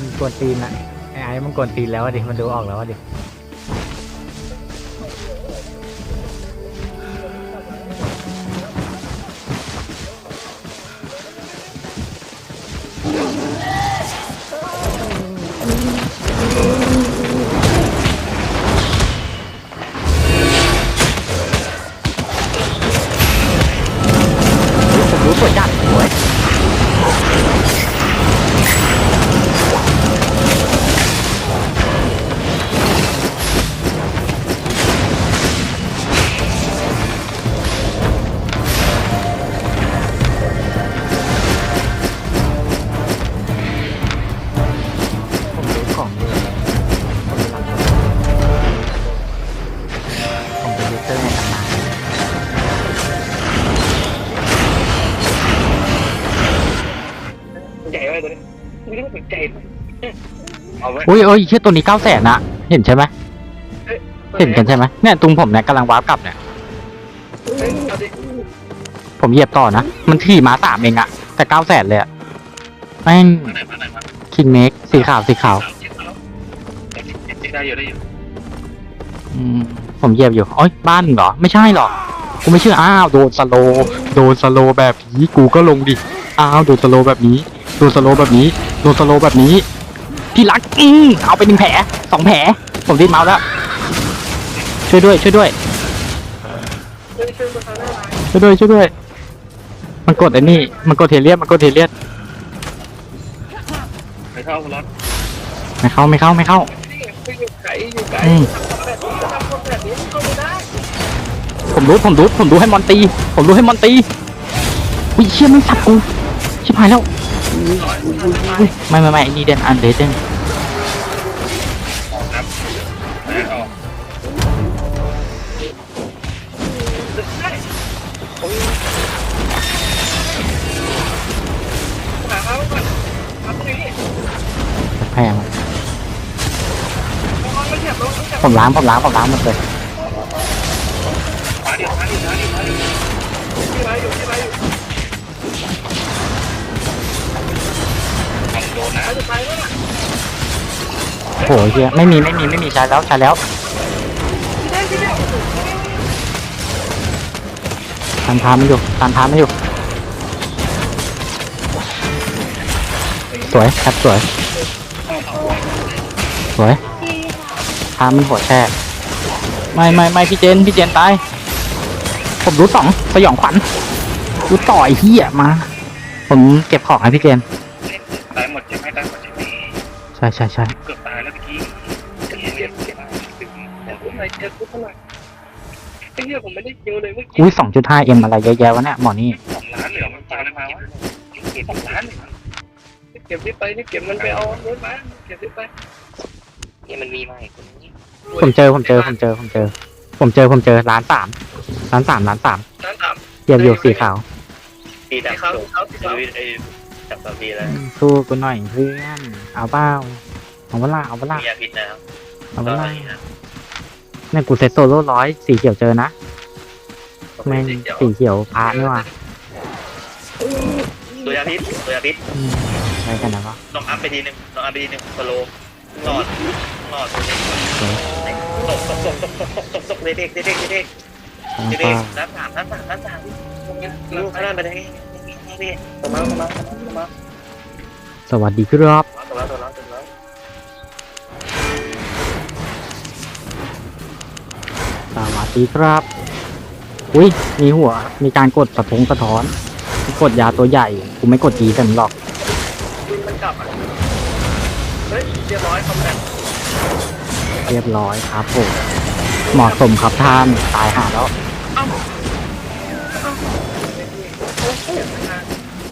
มันกวนตีนอะไอ้ไอ้มันกวนตีนแล้วอะดิ มันดูออกแล้วอะดิ ใจมันเอาไว้อุ้ยเอ้ยเชี่ยตัวนี้เก้าแสนนะเห็นใช่ไหมเห็นกันใช่ไหมเนี่ยตุงผมเนี่ยกำลังวาร์ปกลับเนี่ยเฮ้ยเอาดิผมเหยียบต่อนะ มันขี่ม้าสามเองอะแต่เก้าแสนเลยอะแม่งมาไหนมาไหนมาคินเมกสีขาวสีขาวได้อยู่ได้อยู่อืมผมเหยียบอยู่โอ้ยบ้านเหรอ ไม่ใช่หรอก กูไม่เชื่อ อ้าว โดนสโลว์โดนสโลว์แบบนี้ กูก็ลงดิ อ้าว โดนสโลว์แบบนี้โดนสโลว์แบบนี้โดนสโลว์แบบนี้พี่รักอืมเอาไปหนึ่งแผลสองแผลผมดิ้นเมาส์แล้ว ช่วยด้วย ช่วยด้วย ช่วยช่วยมาทางหน้าหน่อยช่วยด้วยช่วยด้วย มันกดไอ้นี่ มันกดเทเลียนมันกดเทเลียนไปเข้าร้อนไม่เข้าไม่เข้าไม่เข้านี่ไปอยู่ไกลอยู่ไกลอืมทำแบบนี้ทำคนแบบนี้เข้าไม่ได้ผมรู้ผมรู้ผมรู้ให้มอนตี ผมรู้ให้มอนตีอุ้ยเชี่ยไม่สับกูชิบหายแล้วอุ๊ย ไม่ไม่ไม่นี่เดนอันเดนแพงผมล้างผมล้างผมล้างมันเลยมาดิมาดิมาดิมาดิที่ไรอยู่ที่ไรอยู่ หเฮียไม่มีไม่มีไม่มีใช้แล้วใช้แล้วทานทานไม่อยู่ทานทานไม่อยู่ สวยครับสวย สวยทานมันหัวแช่ไม่ไม่ไม่พี่เจนพี่เจนตาย ผมรู้สองสยองขวัญรู้ต่อไอ้เหี้ยมา ผมเก็บของให้พี่เจนตายหมดใช่ไหมตายหมดใช่ไหมใช่ใช่ใช่ แต่ผมไม่เจ็บกูเท่าไหร่ไอ้เหี้ยผมไม่ได้เจอเลยเมื่อกี้อุ้ยสองจุดห้าเอ็มอะไรเยอะแยะวะเนี่ยหมอนี่สองล้านเหลือมันตายแล้วมาวะเก็บสองล้านเลยเก็บที่ไปนี่เก็บมันไปเอารถมาเก็บที่ไปนี่มันมีมาอีกคนนี้ผมเจอผมเจอผมเจอผมเจอ ผมเจอผมเจอร้านสามร้านสามร้านสามล้านสามเหยียบอยู่สีขาวตีดับเขาจบเขาที่ชีเขาวิตไอ้จับตาพีแล้วสู้กูหน่อยเพื่อนเอาเบ้าเอาเวลาเอาเวลามียาพิษนะครับเอาเวตอนลา นี้นะเนี่ยกูเซตโซโล่ร้อยสีเขียวเจอนะแม่งสีเขียวพานี่ว่ะตัวยาพิษตัวยาพิษอืมอะไรกันนะวะลองอัพไปทีหนึ่งลองอัพไปทีหนึ่งสโลว์หลอดหลอดตัวนี้สวยตกตกตกตกตกตกตกตกเด็กเด็กเด็กเด็กเด็กกำลังเด็กฟ้าด้านสามด้านสามด้านสามลูกข้างหน้าไปได้ไงนี่ตัวมาตัวมาตัวมาสวัสดีครับตัวมาตัวมาตัวมา สวัสดีครับ อุ้ย มีหัว มีการกดสะทงสะท้อน กดยาตัวใหญ่ กูไม่กดจีกันหรอกมันกลับอะเฮ้ยเรียบร้อยคอมแบทเรียบร้อยครับผมเหมาะสมครับท่าน ตายหาแล้ว เอ้าเอ้า